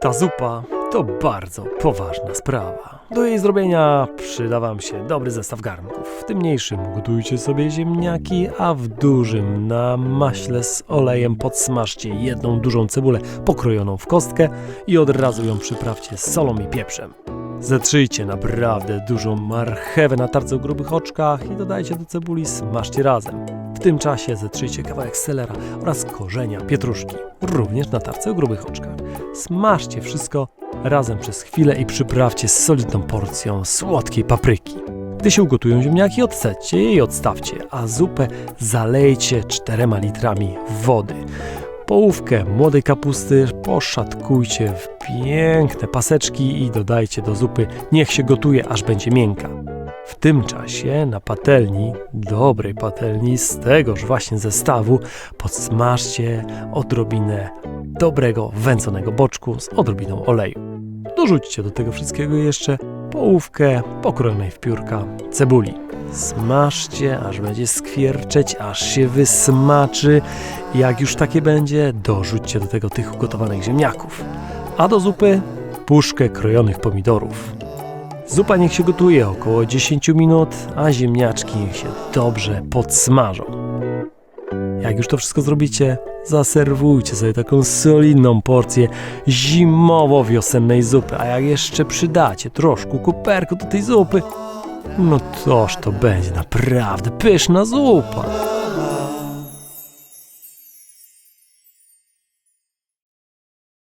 Ta zupa to bardzo poważna sprawa. Do jej zrobienia przyda Wam się dobry zestaw garnków. W tym mniejszym gotujcie sobie ziemniaki, a w dużym na maśle z olejem podsmażcie jedną dużą cebulę pokrojoną w kostkę i od razu ją przyprawcie solą i pieprzem. Zetrzyjcie naprawdę dużą marchewę na tarce o grubych oczkach i dodajcie do cebuli, smażcie razem. W tym czasie zetrzyjcie kawałek selera oraz korzenia pietruszki, również na tarce o grubych oczkach. Smażcie wszystko razem przez chwilę i przyprawcie z solidną porcją słodkiej papryki. Gdy się ugotują ziemniaki, odsećcie je i odstawcie, a zupę zalejcie 4 litrami wody. Połówkę młodej kapusty poszatkujcie w piękne paseczki i dodajcie do zupy. Niech się gotuje, aż będzie miękka. W tym czasie na patelni, dobrej patelni z tegoż właśnie zestawu, podsmażcie odrobinę dobrego wędzonego boczku z odrobiną oleju. Dorzućcie do tego wszystkiego jeszcze połówkę pokrojonej w piórka cebuli. Smażcie, aż będzie skwierczeć, aż się wysmaczy. Jak już takie będzie, dorzućcie do tego tych ugotowanych ziemniaków. A do zupy puszkę krojonych pomidorów. Zupa niech się gotuje około 10 minut, a ziemniaczki niech się dobrze podsmażą. Jak już to wszystko zrobicie, zaserwujcie sobie taką solidną porcję zimowo-wiosennej zupy, a jak jeszcze przydacie troszkę kuperku do tej zupy, no toż to będzie naprawdę pyszna zupa.